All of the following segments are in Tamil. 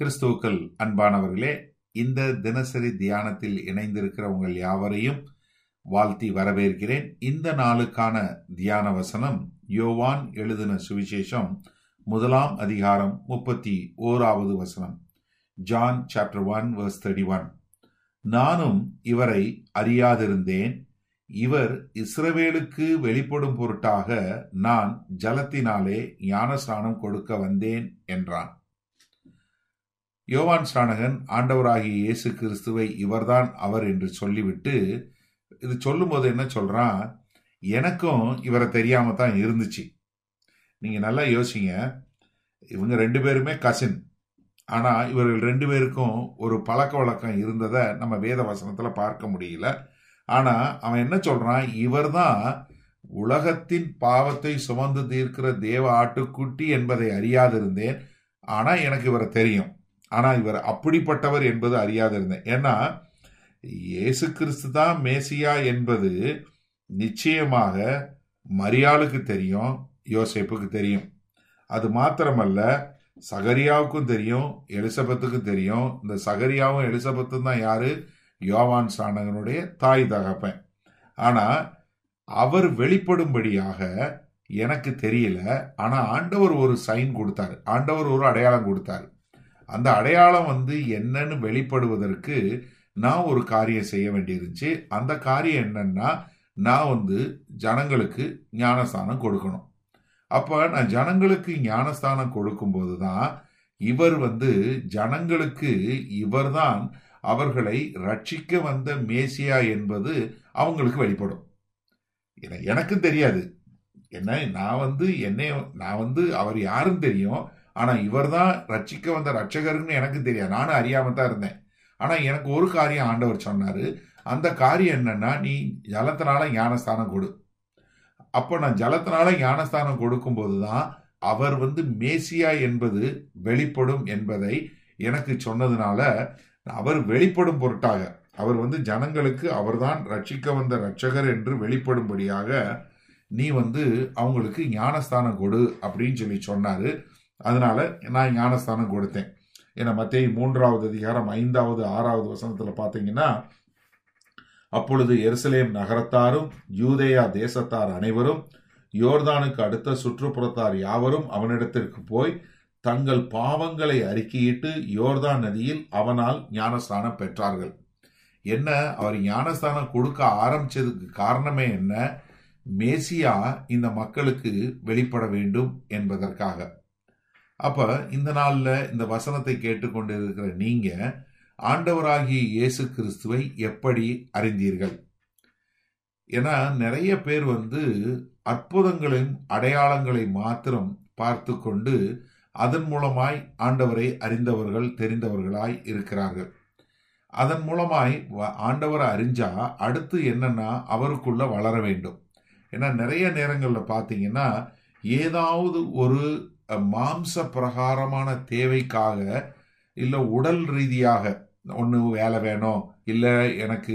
கிறிஸ்துவுக்கள் அன்பானவர்களே இந்த தினசரி தியானத்தில் இணைந்திருக்கிற உங்கள் யாவரையும் வாழ்த்தி வரவேற்கிறேன். இந்த நாளுக்கான தியான வசனம் யோவான் எழுதின சுவிசேஷம் முதலாம் அதிகாரம் முப்பத்தி ஓராவது வசனம். John chapter one verse thirty one நானும் இவரை அறியாதிருந்தேன். இவர் இஸ்ரவேலுக்கு வெளிப்படும் பொருட்டாக நான் ஜலத்தினாலே ஞானஸ்நானம் கொடுக்க வந்தேன் என்றான். யோவான் ஸ்நானகன் ஆண்டவராகிய இயேசு கிறிஸ்துவை இவர்தான் அவர் என்று சொல்லிவிட்டு இது சொல்லும்போது என்ன சொல்கிறான் எனக்கும் இவரை தெரியாம தான் இருந்துச்சு. நீங்கள் நல்லா யோசிங்க. இவங்க ரெண்டு பேருமே கசின் ஆனால் இவர்கள் ரெண்டு பேருக்கும் ஒரு பழக்க வழக்கம் இருந்ததை நம்ம வேத வசனத்தில் பார்க்க முடியல. ஆனால் அவன் என்ன சொல்றான்? இவர்தான் உலகத்தின் பாவத்தை சுமந்து தீர்க்கிற தேவ ஆட்டுக்குட்டி என்பதை அறியாதிருந்தேன். ஆனால் எனக்கு இவரை தெரியும். ஆனால் இவர் அப்படிப்பட்டவர் என்பது அறியாதிருந்தேன். ஏன்னா இயேசு கிறிஸ்து தான் மேசியா என்பது நிச்சயமாக மரியாளுக்கு தெரியும் யோசேப்புக்கு தெரியும். அது மாத்திரமல்ல சகரியாவுக்கும் தெரியும் எலிசபெத்துக்கும் தெரியும். இந்த சகரியாவும் எலிசபெத்தும் தான் யாரு? யோவான் சாணகனுடைய தாய் தகப்பன். ஆனா அவர் வெளிப்படும்படியாக எனக்கு தெரியல. ஆனா ஆண்டவர் ஒரு சைன் கொடுத்தாரு. ஆண்டவர் ஒரு அடையாளம் கொடுத்தாரு. அந்த அடையாளம் வந்து என்னன்னு வெளிப்படுவதற்கு நான் ஒரு காரியம் செய்ய வேண்டியிருந்துச்சு. அந்த காரியம் என்னன்னா நான் வந்து ஜனங்களுக்கு ஞானஸ்தானம் கொடுக்கணும். அப்போ நான் ஜனங்களுக்கு ஞானஸ்தானம் கொடுக்கும்போது தான் இவர் வந்து ஜனங்களுக்கு இவர்தான் அவர்களை ரட்சிக்க வந்த மேசியா என்பது அவங்களுக்கு வெளிப்படும். எனக்கும் தெரியாது. என்ன நான் வந்து என்னை நான் வந்து அவர் யாரும் தெரியும். ஆனா இவர் தான் ரட்சிக்க வந்த ரட்சகருன்னு எனக்கு தெரியாது. நானும் அறியாம தான் இருந்தேன். ஆனா எனக்கு ஒரு காரியம் ஆண்டவர் சொன்னாரு. அந்த காரியம் என்னன்னா நீ ஜலத்தினால ஞானஸ்தானம் கொடு. அப்போ நான் ஜலத்தினால ஞானஸ்தானம் கொடுக்கும்போது தான் அவர் வந்து மேசியா என்பது வெளிப்படும் என்பதை எனக்கு சொன்னதுனால அவர் வெளிப்படும் பொருட்டாக அவர் வந்து ஜனங்களுக்கு அவர்தான் ரட்சிக்க வந்த ரட்சகர் என்று வெளிப்படும்படியாக நீ வந்து அவங்களுக்கு ஞானஸ்தானம் கொடு அப்படின்னு சொல்லி சொன்னாரு. அதனால நான் ஞானஸ்தானம் கொடுத்தேன். ஏன்னா மத்திய மூன்றாவது அதிகாரம் ஐந்தாவது ஆறாவது வசனத்தில் பார்த்தீங்கன்னா அப்பொழுது எருசலேம் நகரத்தாரும் யூதேயா தேசத்தார் அனைவரும் யோர்தானுக்கு அடுத்த சுற்றுப்புறத்தார் யாவரும் அவனிடத்திற்கு போய் தங்கள் பாவங்களை அறிக்கையிட்டு யோர்தான் நதியில் அவனால் ஞானஸ்தானம் பெற்றார்கள். என்ன? அவர் ஞானஸ்தானம் கொடுக்க ஆரம்பிச்சதுக்கு காரணமே என்ன? மேசியா இந்த மக்களுக்கு வெளிப்பட வேண்டும் என்பதற்காக. அப்ப இந்த நாள்ல இந்த வசனத்தை கேட்டுக்கொண்டு இருக்கிற நீங்க ஆண்டவராகிய இயேசு கிறிஸ்துவை எப்படி அறிந்தீர்கள்? ஏன்னா நிறைய பேர் வந்து அற்புதங்களையும் அடையாளங்களை மாத்திரம் பார்த்து கொண்டு அதன் மூலமாய் ஆண்டவரை அறிந்தவர்கள் தெரிந்தவர்களாய் இருக்கிறார்கள். அதன் மூலமாய் ஆண்டவரை அறிஞ்சா அடுத்து என்னன்னா அவருக்குள்ள வளர வேண்டும். ஏன்னா நிறைய நேரங்களில் பார்த்தீங்கன்னா ஏதாவது ஒரு மாம்ச பிரகாரமான தேவைக்காக இல்லை உடல் ரீதியாக ஒன்று வேலை வேணும் இல்லை எனக்கு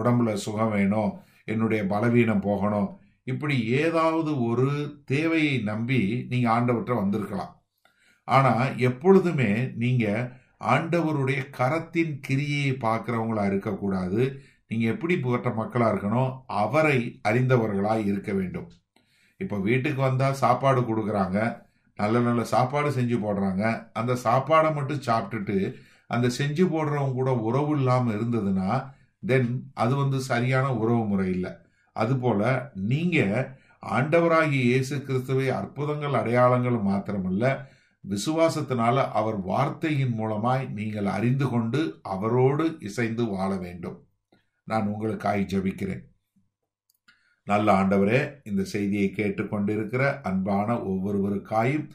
உடம்புல சுகம் வேணும் என்னுடைய பலவீனம் போகணும் இப்படி ஏதாவது ஒரு தேவையை நம்பி நீங்கள் ஆண்டவற்றை வந்திருக்கலாம். ஆனால் எப்பொழுதுமே நீங்கள் ஆண்டவருடைய கரத்தின் கிரியை பார்க்குறவங்களா இருக்கக்கூடாது. நீங்கள் எப்படி புகட்ட மக்களாக இருக்கணும் அவரை அறிந்தவர்களாக இருக்க வேண்டும். இப்போ வீட்டுக்கு வந்தால் சாப்பாடு கொடுக்குறாங்க நல்ல நல்ல சாப்பாடு செஞ்சு போடுறாங்க. அந்த சாப்பாடை மட்டும் சாப்பிட்டுட்டு அந்த செஞ்சு போடுறவங்க கூட உறவு இல்லாமல் இருந்ததுன்னா தென் அது வந்து சரியான உறவு முறை இல்லை. அதுபோல நீங்கள் ஆண்டவராகிய இயேசு கிறிஸ்துவை அற்புதங்கள் அடையாளங்கள் மாத்திரமல்ல விசுவாசத்தினால அவர் வார்த்தையின் மூலமாய் நீங்கள் அறிந்து கொண்டு அவரோடு இசைந்து வாழ வேண்டும். நான் உங்களுக்காய் ஜபிக்கிறேன். நல்ல ஆண்டவரே இந்த செய்தியை கேட்டுக்கொண்டிருக்கிற அன்பான ஒவ்வொருவருக்காயும்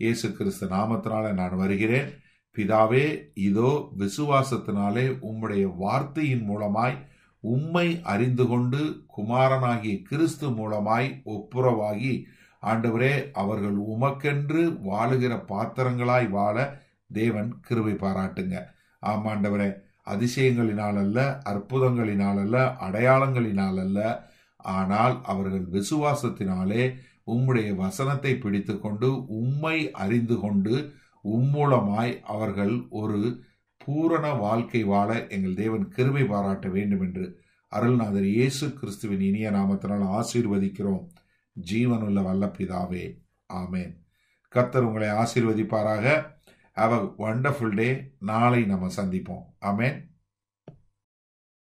இயேசு கிறிஸ்து நாமத்தினால நான் வருகிறேன். பிதாவே இதோ விசுவாசத்தினாலே உம்முடைய வார்த்தையின் மூலமாய் உம்மை அறிந்து கொண்டு குமாரனாகிய கிறிஸ்து மூலமாய் ஒப்புரவாகி ஆண்டவரே அவர்கள் உமக்கென்று வாழுகிற பாத்திரங்களாய் வாழ தேவன் கிருவை பாராட்டுங்க. ஆமாண்டவரே அதிசயங்களினால் அல்ல அற்புதங்களினால் அல்ல அடையாளங்களினால் அல்ல ஆனால் அவர்கள் விசுவாசத்தினாலே உம்முடைய வசனத்தை பிடித்துக்கொண்டு உம்மை அறிந்து கொண்டு உம்மூலமாய் அவர்கள் ஒரு பூரண வாழ்க்கை வாழ எங்கள் தேவன் கிருபை பாராட்ட வேண்டும் என்று அருள்நாதர் இயேசு கிறிஸ்துவின் இனிய நாமத்தினால் ஆசீர்வதிக்கிறோம். ஜீவனுள்ள வல்ல பிதாவே ஆமேன். கர்த்தர் உங்களை ஆசீர்வதிப்பாராக. ஹாவ் அ வண்டர்ஃபுல் டே நாளை நம்ம சந்திப்போம். ஆமேன்